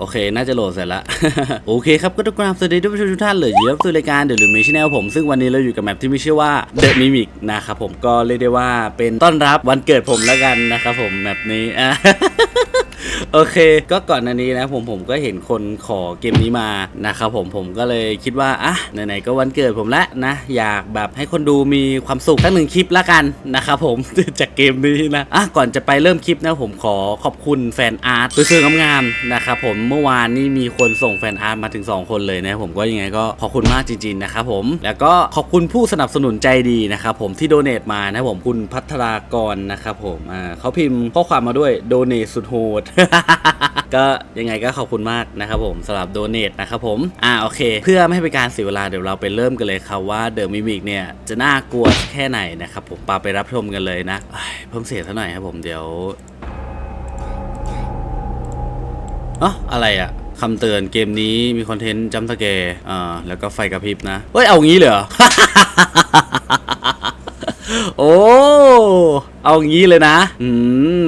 โอเค น่าจะโหลดเสร็จแล้ว โอเคครับ ก็ต้องกราบสวัสดีทุกผู้ชมทุกท่านเลยยินดีต้อนรับสู่รายการเดอะลูมิชแนลผม ซึ่งวันนี้เราอยู่กับแมปที่มีชื่อว่าเดอะมิมิกนะครับผมก็เรียกได้ว่าเป็นต้อนรับวันเกิดผมแล้วกันนะครับผมแมปนี้ โอเค ก็ก่อนหน้านี้นะผมผมก็เห็นคนขอเกมนี้มานะครับผมผมก็เลยคิดว่าอะไหนๆก็วันเกิดผมล้วนะ อยากแบบให้คนดูมีความสุขสักหนึ่งคลิปละกันนะครับผมจากเกมนี้นะอะก่อนจะไปเริ่มคลิปนะผมขอขอบคุณแฟนอาร์ตสวยๆงามๆนะครับผมเมื่อวานนี้มีคนส่งแฟนอาร์ตมาถึง 2 คนเลยนะผมก็ยังไงก็ขอบคุณมากจริงๆนะครับผมแล้วก็ขอบคุณผู้สนับสนุนใจดีนะครับผมที่โดเน a มานะผมคุณพัทรากรนะครับผมอ่าเขาพิมพ์ข้อความมาด้วยโดเน a สุดโหดก็ยังไงก็ขอบคุณมากนะครับผมสำหรับโดเน a นะครับผมอ่าโอเค เพื่อไม่ให้เป็นการเสียเวลาเดี๋ยวเราไปเริ่มกันเลยครับว่าเดอะมิมิกเนี่ยจะน่ากลัวแค่ไหนนะครับผมปาไปรับชมกันเลยนะเพิ่มเสียงซะหน่อยครับผมเดี๋ยวอ๋ออะไรอะคำเตือนเกมนี้มีคอนเทนต์จัมสเกร์อ่าแล้วก็ไฟกระพริบนะ เฮ้ย เอางี้เลยเหรอ โอ้ เอางี้เลยนะ อื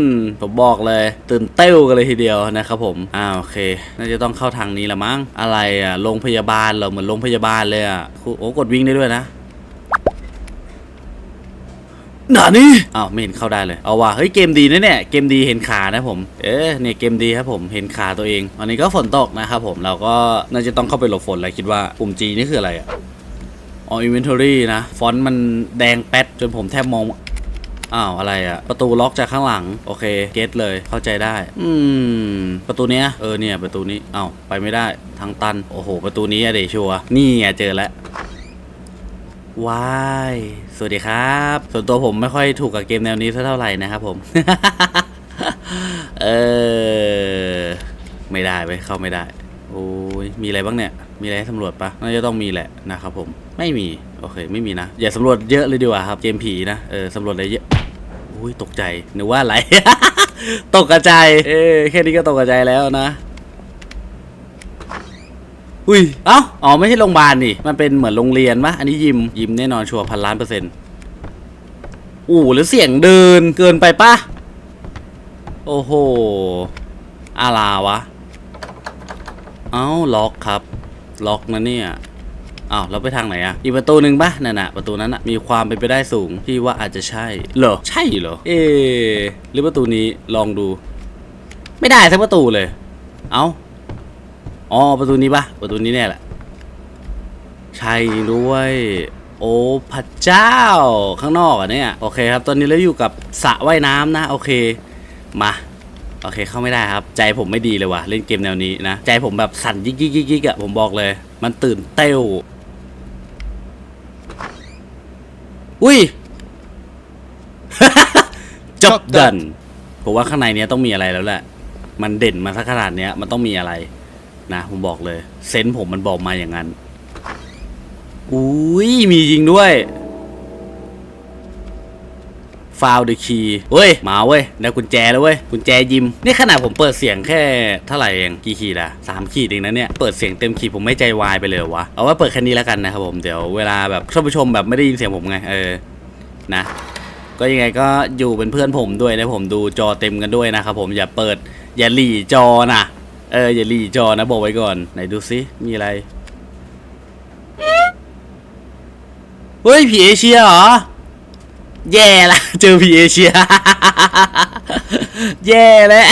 ม ผมบอกเลย ตื่นเต้วกันเลยทีเดียวนะครับผม อ่าโอเค น่าจะต้องเข้าทางนี้ละมั้ง อะไรอะ โรงพยาบาลเหรอ เหมือนโรงพยาบาลเลยอะครูโอ้ กดวิ่งได้ด้วยนะหนานี่อ้าวไม่เห็นเข้าได้เลย เอาว่ะ เฮ้ยเกมดีนะเนี่ย เกมดีเห็นขานะผม เอ๊ะเนี่ยเกมดีครับผม เห็นขาตัวเองวันนี้ก็ฝนตกนะครับผม เราก็น่าจะต้องเข้าไปหลบฝนแล้วคิดว่าปุ่ม G นี่คืออะไรอะ อ๋อ inventory นะ ฟอนต์มันแดงแป๊ดจนผมแทบมองอ้าวอะไรอะประตูล็อกจากข้างหลัง โอเค เกตเลยเข้าใจได้ อืม ประตูเนี้ยเออเนี่ยประตูนี้อ้าวไปไม่ได้ทางตัน โอ้โห ประตูนี้อะเดชัวนี่ไงเจอแล้วว้ายสวัสดีครับ ส่วนตัวผมไม่ค่อยถูกกับเกมแนวนี้เท่าไหร่นะครับผม เออ ไม่ได้ไปเข้าไม่ได้ โอ้ยมีอะไรบ้างเนี่ย มีอะไรให้สำรวจปะน่าจะต้องมีแหละนะครับผมไม่มีโอเคไม่มีนะ อย่าสำรวจเยอะเลยดีกว่าครับเกมผีนะเออสำรวจอะไรเยอะอุ้ยตกใจนึกว่าอะไรตกกระจายเออแค่นี้ก็ตกกระจายแล้วนะอุ้ย เอ้า อ๋อ ไม่ใช่โรงพยาบาลนี่ มันเป็นเหมือนโรงเรียนปะอันนี้ยิม ยิมแน่นอนชัวร์พันล้านเปอร์เซ็นต์อู้หรือเสียงเดินเกินไปปะโอ้โหอาลาวะ เอ้า ล็อกครับ ล็อกนะเนี่ยอ้าวเราไปทางไหนอะอีกประตูหนึ่งปะนั่นน่ะประตูนั้นน่ะมีความเป็นไปได้สูงที่ว่าอาจจะใช่เหรอใช่เหรอเอหรือประตูนี้ลองดู ไม่ได้ทั้งประตูเลย เอ้าอ๋อประตูนี้ปะประตูนี้แน่แหละใช่ด้วย โอ้พระเจ้าข้างนอกอะเนี่ยโอเคครับ ตอนนี้เราอยู่กับสระว่ายน้ำนะ โอเค มา โอเคเข้าไม่ได้ครับ ใจผมไม่ดีเลยว่ะเล่นเกมแนวนี้นะ ใจผมแบบสั่นยิกยิกยิกยิกอะผมบอกเลย มันตื่นเต้วอุ้ยจบดันผมว่าข้างในเนี้ยต้องมีอะไรแล้วแหละ มันเด่นมาสักขนาดเนี้ยมันต้องมีอะไร นะ ผมบอกเลย เซนส์ผมมันบอกมาอย่างนั้นอุ้ยมีจริงด้วย ฟาวเดอะคีย์เว้ย มาเว้ยได้กุญแจแล้วเว้ย กุญแจยิม นี่ขนาดผมเปิดเสียงแค่เท่าไหร่เองกี่ขีดอะสามขีดเองนะเนี่ย เปิดเสียงเต็มขีดผมไม่ใจวายไปเลยวะ เอาว่าเปิดแค่นี้แล้วกันนะครับผม เดี๋ยวเวลาแบบท่านผู้ชมแบบไม่ได้ยินเสียงผมไง เออ นะก็ยังไงก็อยู่เป็นเพื่อนผมด้วยนะผมดูจอเต็มกันด้วยนะครับผมอย่าเปิด อย่าหลีจอนะเอออย่าหลีจอนะบอกไว้ก่อนไหนดูซิมีอะไรเฮ้ยผีเอเชียเหรอ แย่ละเจอผีเอเชีย แย่แล้ว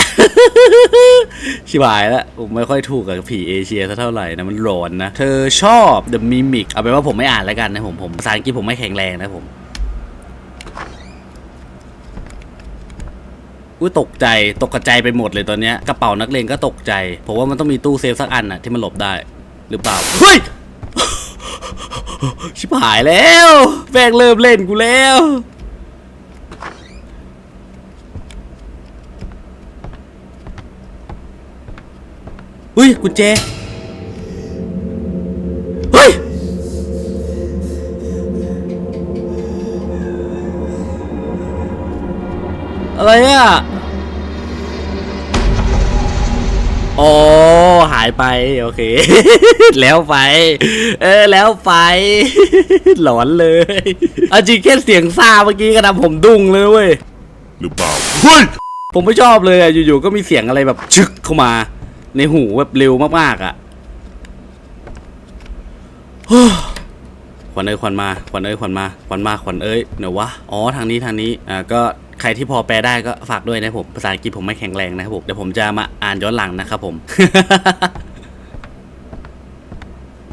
ชิบหายแล้วผมไม่ค่อยถูกกับผีเอเชียเท่าไหร่นะมันร้อนนะ เธอชอบ The Mimic เอาเป็นว่าผมไม่อ่านแล้วกันนะผมผมภาษาอังกฤษผมไม่แข็งแรงนะผมอุ้ยตกใจตกกระจายไปหมดเลยตอนเนี้ยกระเป๋านักเรียนก็ตกใจผมว่ามันต้องมีตู้เซฟสักอันน่ะที่มันหลบได้หรือเปล่าเฮ้ยชิบหายแล้วแม่งเริ่มเล่นกูแล้ว ฮ้ยกุญแจเฮ้ยอะไรอะอ๋อหายไป โอเค แล้วไป เออ แล้วไป หลอนเลยเอาจริงแค่เสียงซาเมื่อกี้ก็ทำผมดุ้งเลยเว้ยหรือเปล่าเฮ้ยผมไม่ชอบเลยอะอยู่ๆก็มีเสียงอะไรแบบชึกเข้ามา ในหูแบบเร็วมากๆอะขวัญเอ้ยขวัญมาขวัญเอ้ยขวัญมาขวัญมาขวัญเอ้ยเดี๋ยววะอ๋อทางนี้ทางนี้อ่าก็ใครที่พอแปลได้ก็ฝากด้วยนะผมภาษาอังกฤษผมไม่แข็งแรงนะครับผมเดี๋ยวผมจะมาอ่านย้อนหลังนะครับผม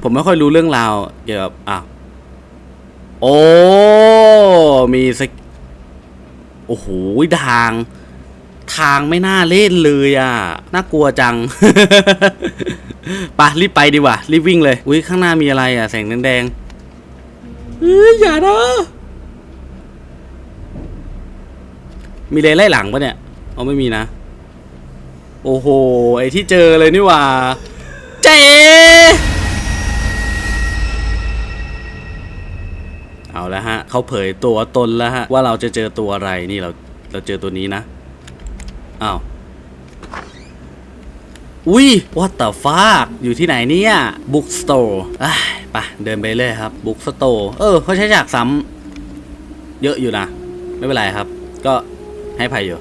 ผมไม่ค่อยรู้เรื่องราวเกี่ยวกับอ้าวโอ้มีสโอ้โหทาง ทางไม่น่าเล่นเลยอะ น่ากลัวจังไปะรีบไปดีกว่ารีบวิ่งเลย อุ้ยข้างหน้ามีอะไรอะ แสงแดงๆเอ้ยอย่านะมีเลนไล่หลังปะเนี่ยเอาไม่มีนะ โอ้โห ไอที่เจอเลยนี่ว่า เจ๊เอาแล้วฮะ เขาเผยตัวตนแล้วฮะ ว่าเราจะเจอตัวอะไรนี่เราเราเจอตัวนี้นะ อ้าว อุ้ย what the fuck อยู่ที่ไหนเนี่ย bookstore อะไปเดินไปเลยครับ bookstore เออเขาใช้ฉากซ้ำเยอะอยู่นะ ไม่เป็นไรครับ ก็ให้ภัยอยู่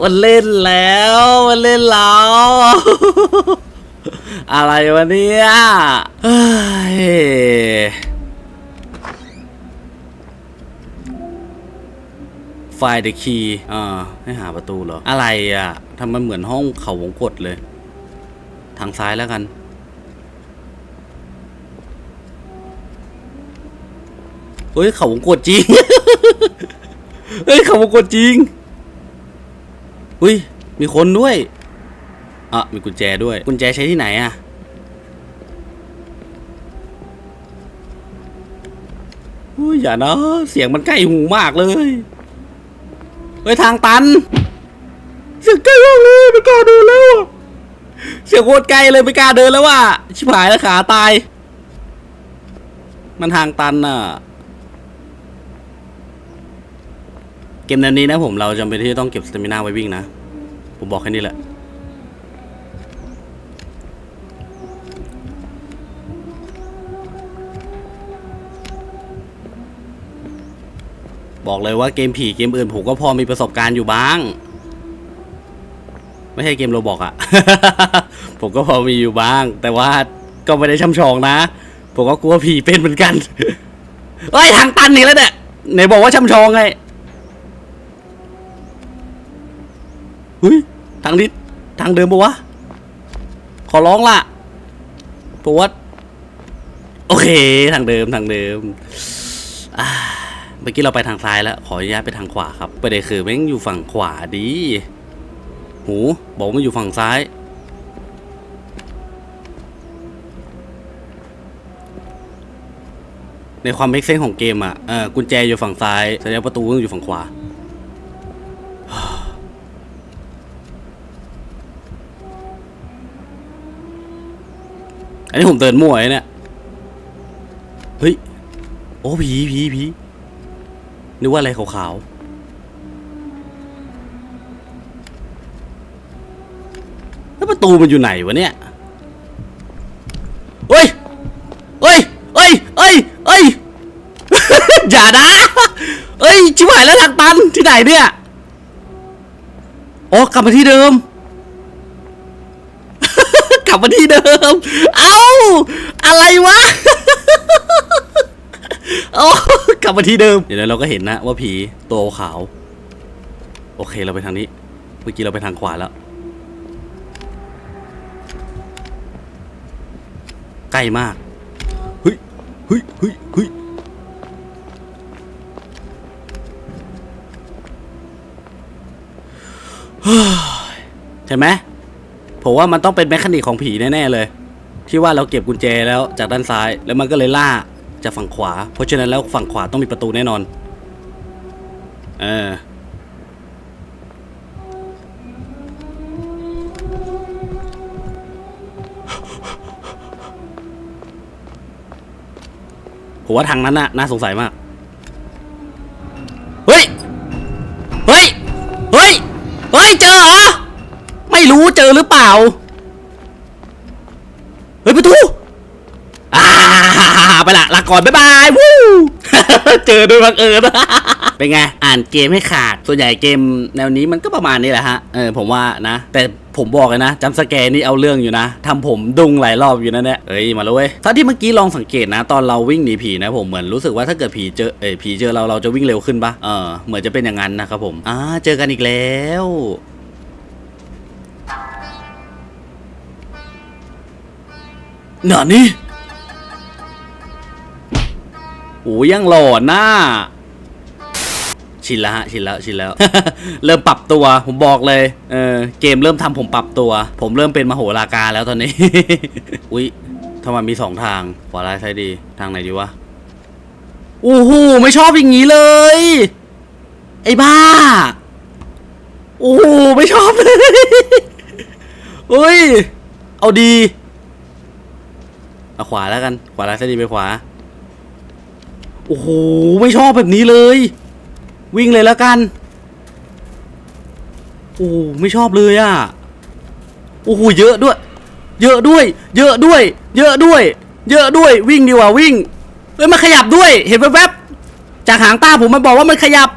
มันเล่นแล้ว มันเล่นแล้ว อะไรวะเนี่ยเฮ้ยไฟล์ the key อ่าให้หาประตูเหรอ อะไรอะทำมันเหมือนห้องเขาวงกดเลย ทางซ้ายแล้วกัน เฮ้ย เขาวงกดจริง เฮ้ย เขาวงกดจริง อุ้ย มีคนด้วย อะมีกุญแจด้วย กุญแจใช้ที่ไหนอะ อุ้ยอย่านะ เสียงมันใกล้หูมากเลย เฮ้ย ทางตัน เสียงใกล้มากเลยไม่กล้าเดินแล้วอะเสียงโคตรใกล้เลยไม่กล้าเดินแล้วว่ะ ชิบหายแล้วขาตาย มันทางตันอะเกมแนวนี้นะผมเราจำเป็นที่ต้องเก็บสเตมินาไว้วิ่งนะ ผมบอกแค่นี้แหละ บอกเลยว่าเกมผีเกมอื่นผมก็พอมีประสบการณ์อยู่บ้าง ไม่ใช่เกมโรบอกอะผมก็พอมีอยู่บ้าง แต่ว่าก็ไม่ได้ช่ำชองนะ ผมก็กลัวผีเป็นเหมือนกันเฮ้ยทางตันนี่แล้วเนี่ยไหนบอกว่าช่ำชองไงเฮ้ยทางนี้ทางเดิมปะวะ ขอร้องล่ะเพราะว่า โอเค ทางเดิมทางเดิม มื่อกี้เราไปทางซ้ายแล้ว ขออนุญาตไปทางขวาครับประเด็นคือแม่งอยู่ฝั่งขวาดี หูบอกมันอยู่ฝั่งซ้าย ในความเมคเซนของเกมอะเออกุญแจอยู่ฝั่งซ้ายแสดงประตูต้องอยู่ฝั่งขวาอันนี้ผมเดินมั่วไอ้เนี่ย เฮ้ย โอ้ผีผีผี นึกว่าอะไรขาวๆ แล้วประตูมันอยู่ไหนวะเนี่ยเฮ้ยเฮ้ยเฮ้ยเฮ้ยเฮ้ยอย่านะเฮ้ย ชิบหายแล้วทางตันที่ไหนเนี่ยอ๋อกลับมาที่เดิม กลับมาที่เดิม เอ้า อะไรวะ โอ้กลับมาที่เดิม เดี๋ยวเราก็เห็นนะว่าผีตัวขาว โอเคเราไปทางนี้ เมื่อกี้เราไปทางขวาแล้ว ใกล้มาก เฮ้ย เฮ้ย เฮ้ย เฮ้ยใช่ไหมผมว่ามันต้องเป็นแมคานิกของผีแน่ ๆ เลย ที่ว่าเราเก็บกุญแจแล้วจากด้านซ้ายแล้วมันก็เลยล่า จากฝั่งขวา เพราะฉะนั้นแล้วฝั่งขวาต้องมีประตูแน่นอน เออผมว่าทางนั้นน่ะน่าสงสัยมาก เฮ้ย เฮ้ย เฮ้ย เฮ้ย เจอเหรอ ไม่รู้เจอหรือเปล่า เฮ้ยประตูอ่า ไปละลาก่อนบ๊ายบายวู้เจอโดยบังเอิญเป็นไงอ่านเกมให้ขาดส่วนใหญ่เกมแนวนี้มันก็ประมาณนี้แหละฮะเออผมว่านะ แต่ผมบอกเลยนะจำสแกนนี่เอาเรื่องอยู่นะทำผมดุงหลายรอบอยู่นะเนี่ยเอ้ยมาแล้วเว้ยเท่าที่เมื่อกี้ลองสังเกตนะ ตอนเราวิ่งหนีผีนะผมเหมือนรู้สึกว่าถ้าเกิดผีเจอเอ้ยผีเจอเราเราจะวิ่งเร็วขึ้นปะเออเหมือนจะเป็นอย่างนั้นนะครับผมอ่าเจอกันอีกแล้วหนานี่ โอ้ยังหล่อหน้า ชินแล้วฮะชินแล้วชินแล้ว เริ่มปรับตัว ผมบอกเลย เออเกมเริ่มทำผมปรับตัว ผมเริ่มเป็นมโหราการแล้วตอนนี้ อุ๊ยทำไมมีสองทางขวาร้ายซ้ายดี ทางไหนดีวะโอ้โหไม่ชอบอย่างนี้เลย ไอ้บ้า โอ้โหไม่ชอบเลยเฮ้ย เอาดีเอาขวาแล้วกัน ขวาร้ายซ้ายดีไปขวา โอ้โห ไม่ชอบแบบนี้เลย วิ่งเลยแล้วกัน โอ้ไม่ชอบเลยอะ่ะ โอ้โห เยอะด้วย เยอะด้วย เยอะด้วย เยอะด้วย เยอะด้วย วิ่งดีกว่าวิ่ง เอ้ยมันขยับด้วย เห็นแวบๆ จากหางตาผมมันบอกว่ามันขยับ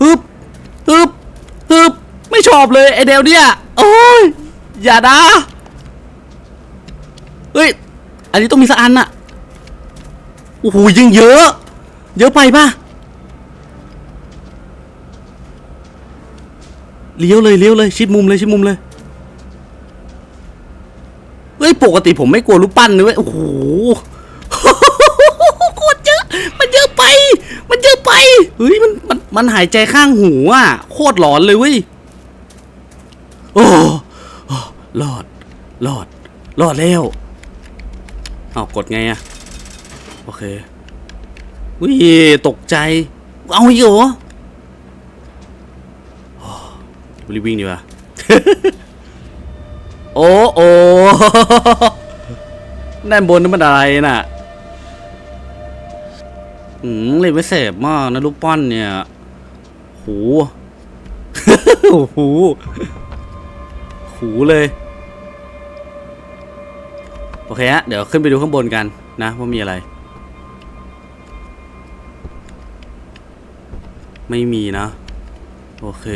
ฮึบฮึบฮึบไม่ชอบเลยไอเดลเนี่ย โอ้ย อย่านะเฮ้ย อันนี้ต้องมีสักอันน่ะโอ้โหยังเยอะ เยอะไปปะเลี้ยวเลยเลี้ยวเลยชิดมุมเลยชิดมุมเลยเฮ้ยปกติผมไม่กลัวรูปปั้นเลยเว้ยโอ้โหโคตรเยอะมันเยอะไป มันเยอะไปเฮ้ยมันมันมันหายใจข้างหูอะโคตรหลอนเลยเว้ยโอ้โอ้รอดรอดรอดแล้ว เอากดไงอะโอเควิตกใจ เอาอีกเหรอโอ้รีบวิ่งดีกว่าโอ้โอ้ด้านบนนั่นมันอะไรน่ะอืมเลยไม่เสพมากนะลูกป้อนเนี่ยหูโอ้โหหูเลย โอเคฮะ เดี๋ยวขึ้นไปดูข้างบนกันนะว่ามีอะไร ไม่มีนะ โอเค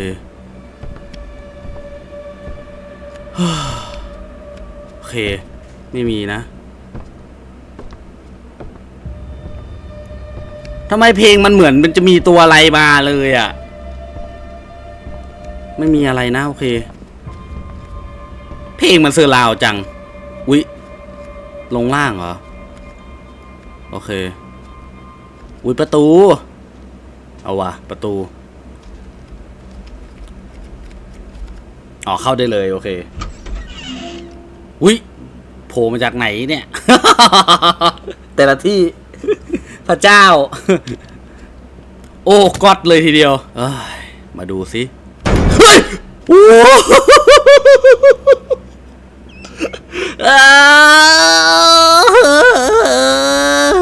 โอเค ไม่มีนะทำไมเพลงมันเหมือนมันจะมีตัวอะไรมาเลยอะ่ะ ไม่มีอะไรนะ โอเค เพลงมันเซอร์ราวจัง อุ๊ย ลงล่างเหรอ โอเค อุ้ยประตู เอาวะประตู อ๋อเข้าได้เลย โอเค อุ้ยโผล่มาจากไหนเนี่ย แต่ละที่ พระเจ้า โอ้กอดเลยทีเดียวยมาดูสิ เฮ้ยโอ้อ้าว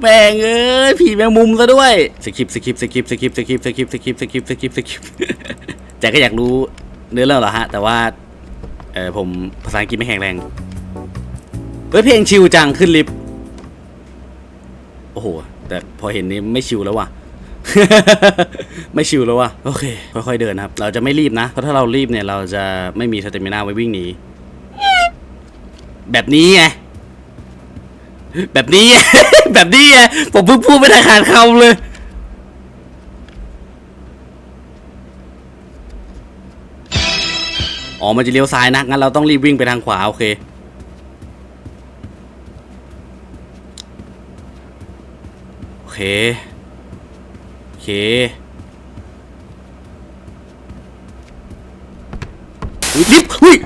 แม่งเอ้ย ผีแมงมุมซะด้วยสกิปสกิปสกิปสกิปสกิปสกิปสกิปสกิปสกิปสกิปแต่ก็อยากรู้เนื้อเรื่องเหรอฮะ แต่ว่าเออผมภาษาอังกฤษไม่แข็งแรงเฮ้ยเพลงชิลจังขึ้นลิฟต์โอ้โห แต่พอเห็นนี้ไม่ชิลแล้วว่ะไม่ชิลแล้วว่ะโอเค ค่อยๆเดินครับ เราจะไม่รีบนะ เพราะถ้าเรารีบเนี่ย เราจะไม่มีสเตมินาไว้วิ่งหนีแบบนี้ไง แบบนี้ไงแบบนี้ไงผมเพิ่งพูดไม่ได้ขาดคำเลยอ๋อ มันจะเลี้ยวซ้ายนะ งั้นเราต้องรีบวิ่งไปทางขวา โอเค โอเค โอเคลิฟต์อุ้ย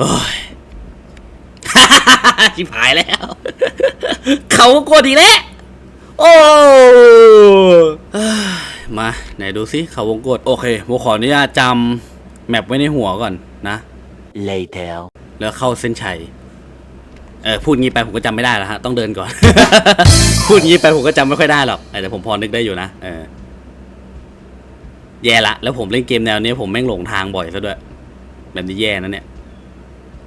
โอ้ยชิบหายแล้ว เขาก็กลัวดีแล้ว โอ้เอ้ยมา ไหนดูสิเขาวงกด โอเคผมขออนุญาตจำแมปไว้ในหัวก่อนนะ later แล้วเข้าเส้นชัย เออพูดงี้ไปผมก็จำไม่ได้แล้วฮะ ต้องเดินก่อน พูดงี้ไปผมก็จำไม่ค่อยได้หรอกเออแต่ผมพอนึกได้อยู่นะเออแย่ละ แล้วผมเล่นเกมแนวนี้ผมแม่งหลงทางบ่อยซะด้วย แบบนี้แย่นะเนี่ย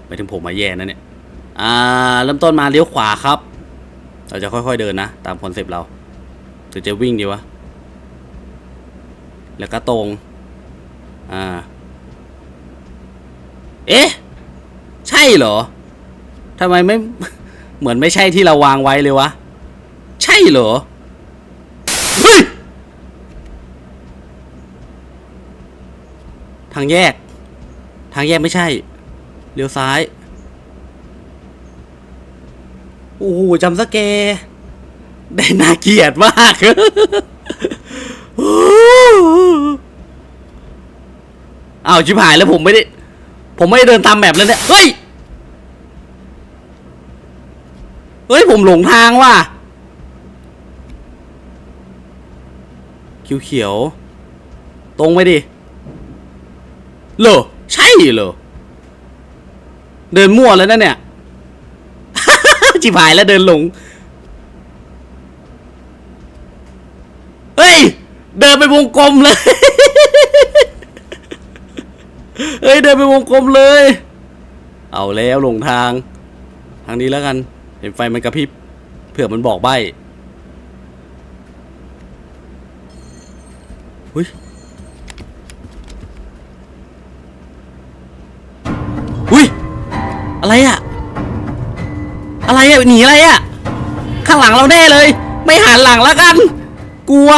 ไปถึงผมมาแย่นะเนี่ย อ่า เริ่มต้นมาเลี้ยวขวาครับ เราจะค่อยๆเดินนะ ตามคอนเซปต์เราหรือจะวิ่งดีวะ แล้วก็ตรง อ่า เอ๊ะ ใช่เหรอทำไมไม่ เหมือนไม่ใช่ที่เราวางไว้เลยวะ ใช่เหรอ เฮ้ย ทางแยก ทางแยกไม่ใช่ เลี้ยวซ้าย โอ้โหจำสแกได้น่าเกลียดมากอ้าวชิบหายแล้วผมไม่ได้ ผมไม่ได้เดินตามแบบแล้วเนี่ย เฮ้ย เฮ้ย ผมหลงทางว่ะเขียวเขียวๆตรงไปดิ เหรอ ใช่เหรอ เดินมั่วแล้วนะเนี่ย จิบหายแล้วเดินหลง เฮ้ย เดินไปวงกลมเลย เฮ้ย เดินไปวงกลมเลย เอาแล้วหลงทาง ทางนี้แล้วกัน เห็นไฟมันกระพริบ เผื่อมันบอกใบ้หุย อะไรอะอะไรอะหนีอะไรอะข้างหลังเราแน่เลย ไม่หันหลังแล้วกัน กลัว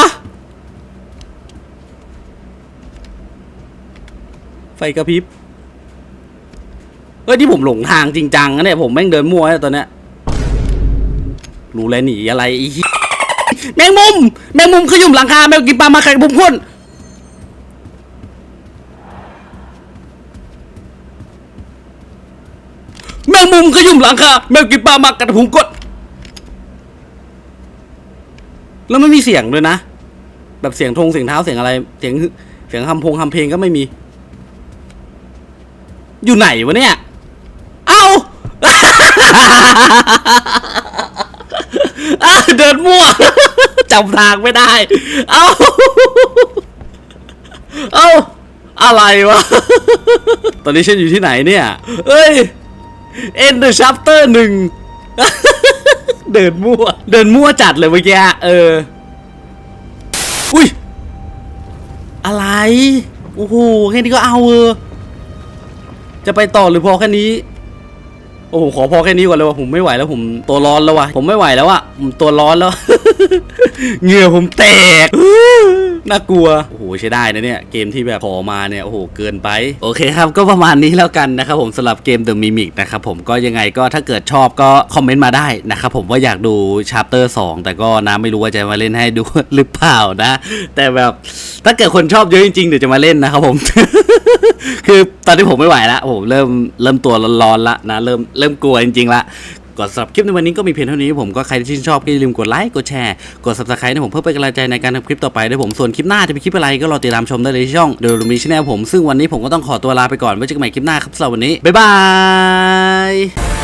ไฟกระพริบเฮ้ยที่ผมหลงทางจริงจังนะเนี่ยผมแม่งเดินมั่วแล้ตอนเนี้ยรู้แล้วหนีอะไรอีแมงมุม แมงมุมขยุ่มหลังคาแมวกินปลามาไข่บุมข้น แมงมุมขยุ่มหลังคาแมวกินปลามากระพุ้งกด แล้วไม่มีเสียงด้วยนะ แบบเสียงธงเสียงเท้าเสียงอะไร เสียงเสียงคำพงคำเพลงก็ไม่มี อยู่ไหนวะเนี่ย เอา้าเดินมั่วจำทางไม่ได้ เอาเอ้า อะไรวะ ตอนนี้ฉันอยู่ที่ไหนเนี่ย เอ้ย End the chapter หนึ่งเดินมั่ว เดินมั่วจัดเลยเมื่อกี้เออ อุ้ย อะไร โอ้โห แค่นี้ก็เอาเออ จะไปต่อหรือพอแค่นี้ โอ้โห ขอพอแค่นี้ก่อนเลยว่ะผมไม่ไหวแล้วผมตัวร้อนแล้ววะผมไม่ไหวแล้วอะผมตัวร้อนแล้ว เหงื่อผมแตก น่ากลัว โอ้โหใช้ได้นะเนี่ย เกมที่แบบขอมาเนี่ย โอ้โห เกินไป โอเคครับ ก็ประมาณนี้แล้วกันนะครับผมสำหรับเกม The Mimic นะครับผมก็ยังไงก็ถ้าเกิดชอบก็คอมเมนต์มาได้นะครับผมว่าอยากดู Chapter 2แต่ก็นะไม่รู้ว่าจะมาเล่นให้ดูหรือเปล่านะ แต่แบบถ้าเกิดคนชอบเยอะจริงๆเดี๋ยวจะมาเล่นนะครับผม คือตอนนี้ผมไม่ไหวล้วผมเริ่มเริ่มตัวร้อนๆละนะเริ่มเริ่มกลัวจริงๆละ ก่อนสำหรับคลิปในวันนี้ก็มีเพียงเท่านี้ผมก็ใครที่ชื่นชอบก็อย่าลืมกดไลค์กดแชร์กด subscribe ให้ผมเพื่อเป็นกำลังใจในการทำคลิปต่อไปด้วยผมส่วนคลิปหน้าจะเป็นคลิปอะไรก็รอติดตามชมได้เลยที่ช่องเดลูมีชแนลผมซึ่งวันนี้ผมก็ต้องขอตัวลาไปก่อนไว้เจอกันใหม่คลิปหน้าครับสำหรับวันนี้บ๊ายบาย